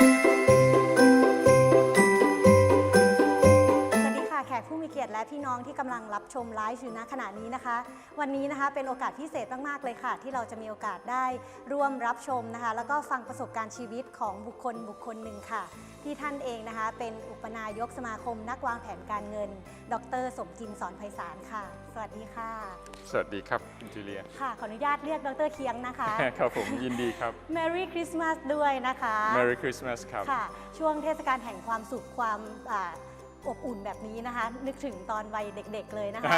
สวัสดีค่ะ แขก ผู้มีเกียรติและพี่น้องที่กำลังรับชมไลฟ์อยู่ณขณะนี้นะคะ วันนี้นะคะเป็นโอกาสพิเศษมากๆเลยค่ะ ที่เราจะมีโอกาสได้ร่วมรับชมนะคะ แล้วก็ฟังประสบการณ์ชีวิตของบุคคลบุคคลหนึ่งค่ะ ที่ท่านเองนะคะ เป็นอุปนายกสมาคมนักวางแผนการเงิน ดร สมจินสอนไพศาลค่ะ สวัสดีค่ะ สวัสดีครับคุณจูเลียค่ะขออนุญาตเรียกดรเคียงนะคะ ครับผมยินดีครับ Merry Christmas ด้วยนะคะ Merry Christmas ครับค่ะช่วงเทศกาลแห่งความสุขความ อ่าอบอุ่นแบบนี้นะคะ นึกถึงตอนวัยเด็กๆเลยนะคะ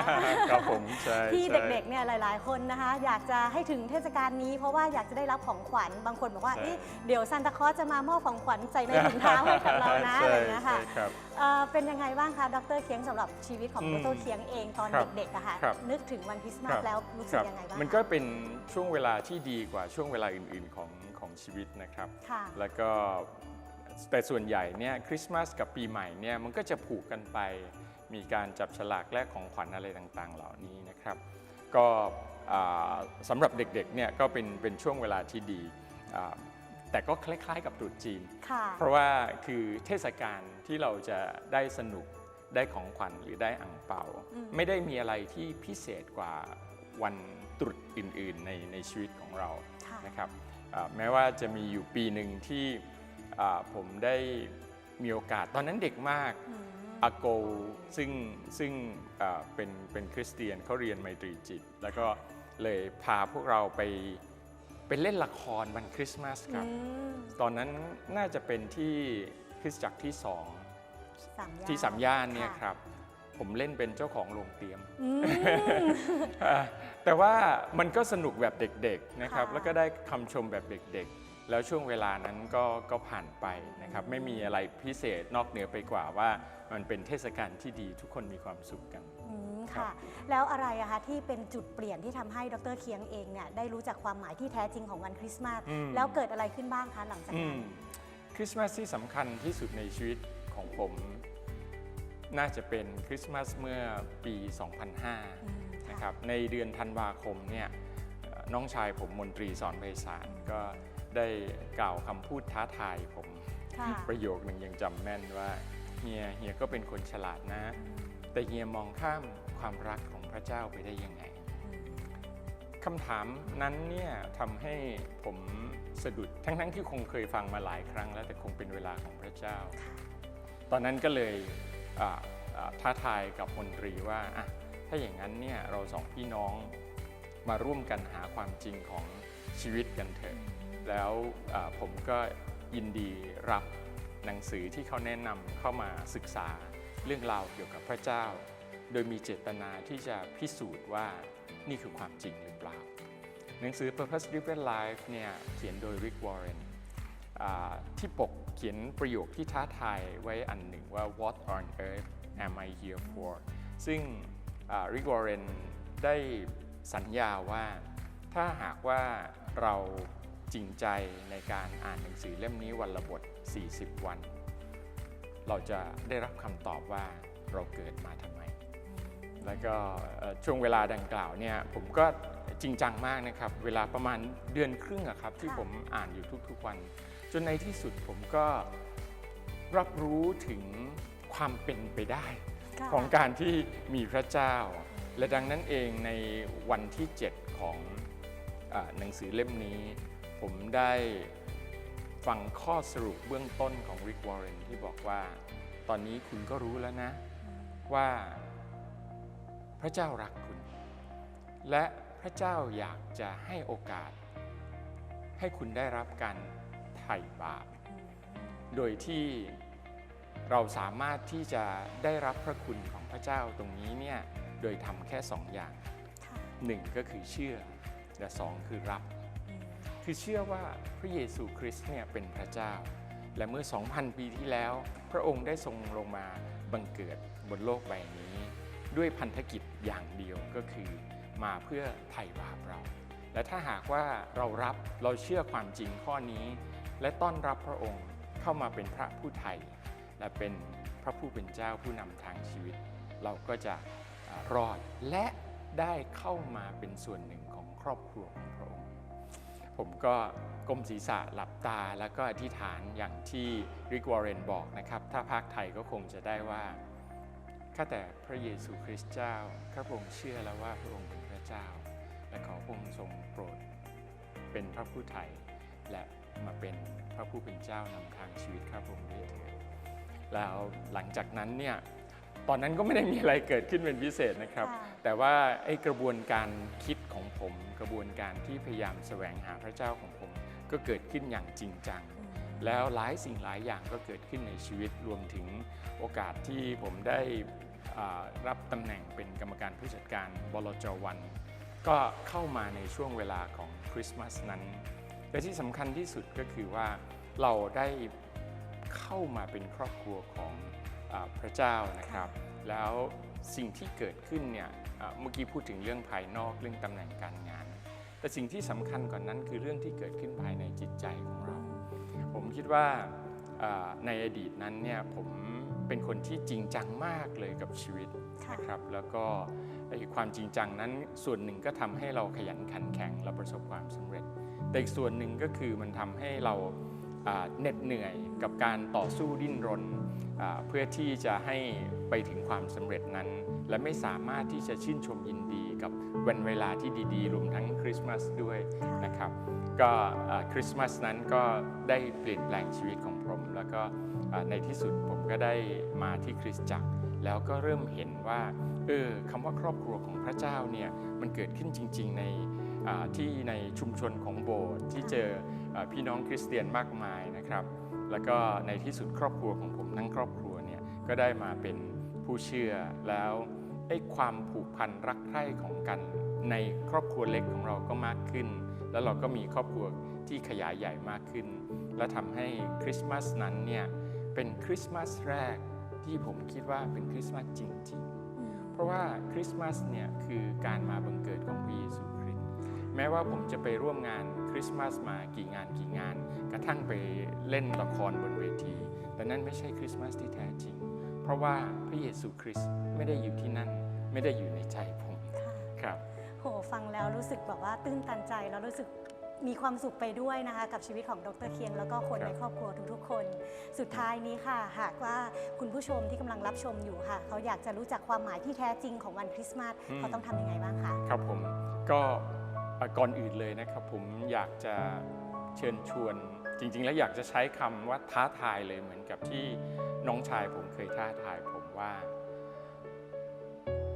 ครับผมใช่ที่ใช่เด็กๆเนี่ยหลาย ๆ คนนะคะ อยากจะให้ถึงเทศกาลนี้เพราะว่าอยากจะได้รับของขวัญบางคนบอกว่าใช่เอ๊ะเดี๋ยวซานตาคลอสจะมามอบของขวัญใส่ในถุงเท้าให้กับเรานะใช่อะไรอย่างเงี้ยค่ะใช่ครับเอ่อเป็นยังไงบ้างคะดรเคียงสำหรับชีวิตของอืดมรเคียงเองตอนครับเด็กๆอะค่ะครับนึกถึงวันคริสต์มาคสรับแล้วรู้สึคกรับยังไงบ้างมันก็เป็นช่วงเวลาที่ดีกว่าช่วงเวลาอื่น ๆของของชีวิตนะครับค่ะแล้วก็ แต่ส่วนใหญ่เนี่ยคริสต์มาสกับปีใหม่เนี่ยมันก็จะผูกกันไป มีการจับฉลากแลกของขวัญอะไรต่างๆ เหล่านี้นะครับ ก็อ่าสำหรับเด็กๆเนี่ยก็เป็นเป็นช่วงเวลาที่ดีอ่าแต่ก็คล้ายๆกับตรุษจีนค่ะเพราะว่าคือเทศกาลที่เราจะได้สนุกได้ของขวัญหรือได้อ่างเปาอืมไม่ได้มีอะไรที่พิเศษกว่าวันตรุษอื่นๆในในชีวิตของเราค่ะนะครับอ่าแม้ว่าจะมีอยู่ปีหนึ่งที่อ่า ผมได้มีโอกาสตอนนั้นเด็กมากอืมอาโกซึ่งซึ่งอ่าเป็นเป็นคริสเตียนเขาเรียนไมตรีจิต แล้วก็เลยพาพวกเราไปไปเล่นละครวันคริสต์มาสครับอืมตอนนั้นน่าจะเป็นที่คริสตจักรที่สองสามย่านที่สามย่านเนี่ยค่ะครับ ผมเล่นเป็นเจ้าของโรงเตรียมอืมอ่าแต่ว่ามันก็สนุกแบบเด็กๆนะครับค่ะแล้วก็ได้คำชมแบบเด็กๆ แล้วช่วงเวลานั้นก็ก็ผ่านไปนะครับไม่มีอะไรพิเศษนอกเหนือไปกว่าว่ามันเป็นเทศกาลที่ดีทุกคนมีความสุขกัน อืมครัค่ะบแล้วอะไรอะคะที่เป็นจุดเปลี่ยนที่ทำให้ดรเคียงเองเนี่ยได้รู้จักความหมายที่แท้จริงของวันคริสต์มาสอืม แล้วเกิดอะไรขึ้นบ้างคะหลังจากอืนั้นมคริสต์มาสที่สำคัญที่สุดในชีวิตของผม น่าจะเป็นคริสต์มาสเมื่อปี2005อืมนะครับในเดือนธันวาคมเนี่ยเอ่อน้องชายผมมนตรีสอนไพศาลก็ ได้กล่าวคำพูดท้าทายผมค่ะประโยคหนึ่งยังจำแม่นว่าเฮียเฮียก็เป็นคนฉลาดนะ แต่เฮียมองข้ามความรักของพระเจ้าไปได้ยังไงอืมคำถามนั้นเนี่ยทำให้ผมสะดุดทั้งๆที่คงเคยฟังมาหลายครั้งแล้วแต่คงเป็นเวลาของพระเจ้า ตอนนั้นก็เลยอ่าอ่าท้าทายกับมนตรีว่าอะถ้าอย่างนั้นเนี่ยเราสองพี่น้องมาร่วมกันหาความจริงของชีวิตกันเถอะ แล้วผมก็ยินดีรับหนังสือที่เขาแนะนำเข้ามาศึกษาเรื่องราวเกี่ยวกับพระเจ้า โดยมีเจตนาที่จะพิสูจน์ว่านี่คือความจริงหรือเปล่า หนังสือ Purpose Driven Life เนี่ยเขียนโดย Rick Warren ที่ปกเขียนประโยคที่ท้าทายไว้อันหนึ่งว่า What on earth am I here for ซึ่ง Rick Warren ได้สัญญาว่าถ้าหากว่าเรา จริงใจในการอ่านหนังสือเล่มนี้วันละบท 40 วัน เราจะได้รับคำตอบว่าเราเกิดมาทำไม แล้วก็เอ่อช่วงเวลาดังกล่าวเนี่ยผมก็จริงจังมากนะครับ เวลาประมาณเดือนครึ่งอะครับที่ค่ะผมอ่านอยู่ทุกๆวัน จนในที่สุดผมก็รับรู้ถึงความเป็นไปได้ค่ะของการที่มีพระเจ้า และดังนั้นเองในวันที่ 7 ของอาหนังสือเล่มนี้ ผมได้ฟังข้อสรุปเบื้องต้นของ Rick Warren ที่บอกว่า ตอนนี้คุณก็รู้แล้วนะ ว่าพระเจ้ารักคุณ และพระเจ้าอยากจะให้โอกาส ให้คุณได้รับการไถ่บาป โดยที่เราสามารถที่จะได้รับพระคุณของพระเจ้าตรงนี้เนี่ยโดยทำแค่สองอย่างค่ะหนึ่งก็คือเชื่อและสองคือรับอืม คือเชื่อว่าพระเยซูคริสต์เนี่ยเป็นพระเจ้า และเมื่อ 2,000 ปีที่แล้ว พระองค์ได้ทรงลงมาบังเกิดบนโลกใบนี้ ด้วยพันธกิจอย่างเดียวก็คือ มาเพื่อไถ่บาปเรา และถ้าหากว่าเรารับเราเชื่อความจริงข้อนี้ และต้อนรับพระองค์เข้ามาเป็นพระผู้ไถ่และเป็นพระผู้เป็นเจ้าผู้นำทางชีวิต เราก็จะรอดและได้เข้ามาเป็นส่วนหนึ่งของครอบครัวของพระองค์ ผมก็ก้มศีรษะหลับตาแล้วก็อธิษฐานอย่างที่ริกวอร์เรนบอกนะครับ ถ้าภาคไทยก็คงจะได้ว่าข้าแต่พระเยซูคริสต์เจ้าข้าพระองค์เชื่อแล้วว่าพระองค์เป็นพระเจ้า และขอพระองค์ทรงโปรด เป็นพระผู้ไถ่และมาเป็นพระผู้เป็นเจ้านำทางชีวิตข้าพระองค์ด้วยเถิดแล้วหลังจากนั้นเนี่ยตอนนั้นก็ไม่ได้มีอะไรเกิดขึ้นเป็นพิเศษนะครับค่ะแต่ว่าไอ้กระบวนการคิดของ ผมกระบวนการที่พยายามแสวงหาพระเจ้าของผม ก็เกิดขึ้นอย่างจริงจังอืมแล้วหลายสิ่งหลายอย่างก็เกิดขึ้นในชีวิตรวมถึงโอกาสที่ผมได้อ่ารับตำแหน่งเป็นกรรมการผู้จัดการบลจวัน ก็เข้ามาในช่วงเวลาของคริสต์มาสนั้นและที่สำคัญที่สุดก็คือว่าเราได้เข้ามาเป็นครอบครัวของอาพระเจ้านะครับ แล้ว สิ่งที่เกิดขึ้นเนี่ยอ่าเมื่อกี้พูดถึงเรื่องภายนอกเรื่องตำแหน่งการงาน แต่สิ่งที่สำคัญกว่านนั้นคือเรื่องที่เกิดขึ้นภายในจิตใจของเรา ผมคิดว่าอ่าในอดีตนั้นเนี่ยผมเป็นคนที่จริงจังมากเลยกับชีวิตค่ะนะครับ แล้วก็ไอ้ความจริงจังนั้นส่วนหนึ่งก็ทำให้เราขยันขันแข็งและประสบความสำเร็จ แต่อีกส่วนหนึ่งก็คือมันทำให้เราอ่าเหน็ดเหนื่อยกับการต่อสู้ดิ้นรนอ่า เพื่อที่จะให้ไปถึงความสำเร็จนั้น และไม่สามารถที่จะชื่นชมยินดีกับวันเวลาที่ดีๆ รวมทั้งคริสต์มาสด้วยนะครับ ก็คริสต์มาสนั้นก็ได้เปลี่ยนแปลงชีวิตของผม แล้วก็ในที่สุดผมก็ได้มาที่คริสตจักร แล้วก็เริ่มเห็นว่าเออคำว่าครอบครัวของพระเจ้าเนี่ยมันเกิดขึ้นจริง ๆ ในที่ในชุมชนของโบสถ์ที่เจออพี่น้องคริสเตียนมากมายนะครับ แล้วก็ในที่สุดครอบครัวของผม ทั้งครอบครัวเนี่ยก็ได้มาเป็นผู้เชื่อแล้วไอ้ความผูกพันรักใคร่ของกัน ในครอบครัวเล็กของเราก็มากขึ้น แล้วเราก็มีครอบครัวที่ขยายใหญ่มากขึ้น และทำให้คริสต์มาสนั้นเนี่ยเป็นคริสต์มาสแรกที่ผมคิดว่าเป็นคริสต์มาสจริง ๆ เพราะว่าคริสต์มาสเนี่ยคือการมาบังเกิดของพระเยซูคริสต์แม้ว่าผมจะไปร่วมงานคริสต์มาสมากี่งานกี่งาน กระทั่งไปเล่นละครบนเวที แต่นั่นไม่ใช่คริสต์มาสที่แท้จริง เพราะว่าพระเยซูคริสต์ไม่ได้อยู่ที่นั่น ไม่ได้อยู่ในใจผมค่ะครับ โหฟังแล้วรู้สึกแบบว่าตื้นตันใจแล้วรู้สึกมีความสุขไปด้วยนะคะกับชีวิตของดรเคียง แล้วก็คนครับในครอบครัวทุกๆคน สุดท้ายนี้ค่ะ หากว่าคุณผู้ชมที่กำลังรับชมอยู่ค่ะ เขาอยากจะรู้จักความหมายที่แท้จริงของวันคริสต์มาสเขาต้องทำยังไงบ้างคะครับผมก็เอ่อก่อนอื่นเลยนะครับผมอยากจะเชิญชวน จริงๆ แล้วอยากจะใช้คำว่าท้าทายเลยเหมือนกับที่น้องชายผมเคยท้าทายผมว่า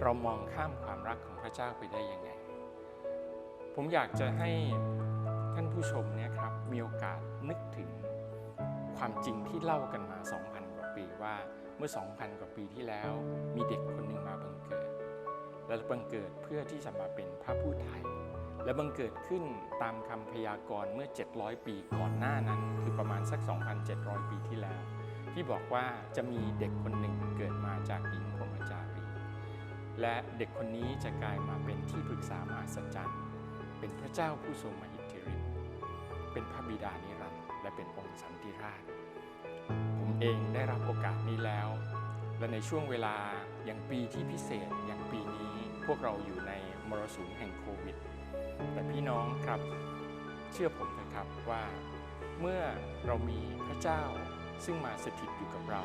เรามองข้ามความรักของพระเจ้าไปได้ยังไง ผมอยากจะให้ท่านผู้ชมเนี่ยครับมีโอกาสนึกถึงความจริงที่เล่ากันมา 2,000 กว่าปีว่าเมื่อ 2,000 กว่าปีที่แล้วมีเด็กคนหนึ่งมาบังเกิด และบังเกิดเพื่อที่จะมาเป็นพระผู้ไถ่ และบังเกิดขึ้นตามคำพยากรณ์เมื่อ 700 ปีก่อนหน้านั้น คือประมาณสัก 2,700 ปีที่แล้ว ที่บอกว่าจะมีเด็กคนหนึ่งเกิดมาจากหญิงพรหมจารี และเด็กคนนี้จะกลายมาเป็นที่ปรึกษามหัศจรรย์เป็นพระเจ้าผู้ทรงมหิทธิฤทธิ์เป็นพระบิดานิรันดร์และเป็นองค์สันติราช ผมเองได้รับโอกาสนี้แล้ว และในช่วงเวลาอย่างปีที่พิเศษอย่างปีนี้พวกเราอยู่ในมรสุมแห่งโควิด แต่พี่น้องครับเชื่อผมเถอะครับว่าเมื่อเรามีพระเจ้าซึ่งมาสถิตอยู่กับเรา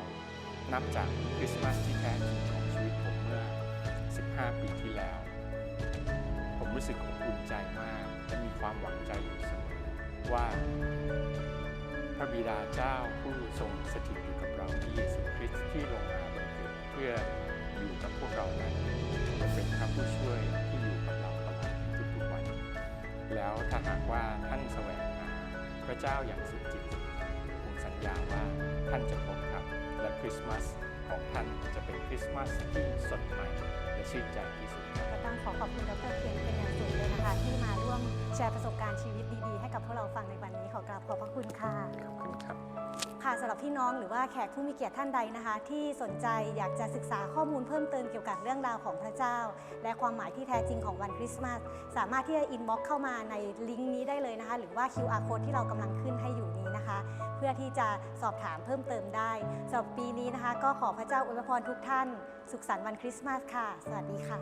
นับจากคริสต์มาสที่แท้จริงของชีวิตผมเมื่อ 15 ปีที่แล้ว ผมรู้สึกอบอุ่นใจมาก และมีความหวังใจอยู่เสมอว่า พระบิดาเจ้าผู้ทรงสถิตอยู่กับเราที่เยซูคริสต์ที่ลงมาบังเกิดเพื่ออยู่กับพวกเรานั้นจะเป็นพระผู้ช่วย แล้วถ้าหากว่าท่านแสวงหาพระเจ้าอย่างสุดจิตสุดใจผมสัญญาว่าท่านจะพบครับและคริสต์มาสของท่านจะเป็นคริสต์มาสที่สดใหม่และชื่นใจที่สุดครับก็ต้องขอขอบคุณดรเคียงเป็นอย่างสูงเลยนะคะ ที่มาร่วมแชร์ประสบการณ์ชีวิตดีๆ ให้กับพวกเราฟังในวันนี้ขอกราบขอบพระคุณค่ะขอบคุณครับ ค่ะสำหรับพี่น้องหรือว่าแขกผู้มีเกียรติท่านใดนะคะ ที่สนใจอยากจะศึกษาข้อมูลเพิ่มเติมเกี่ยวกับเรื่องราวของพระเจ้า และความหมายที่แท้จริงของวันคริสต์มาสสามารถที่จะอินบ็อกเข้ามาในลิงก์นี้ได้เลยนะคะ หรือว่า QR code ที่เรากำลังขึ้นให้อยู่นี้นะคะ เพื่อที่จะสอบถามเพิ่มเติมได้สำหรับปีนี้นะคะ ก็ขอพระเจ้าอวยพรทุกท่าน สุขสันต์วันคริสต์มาสค่ะ สวัสดีค่ะ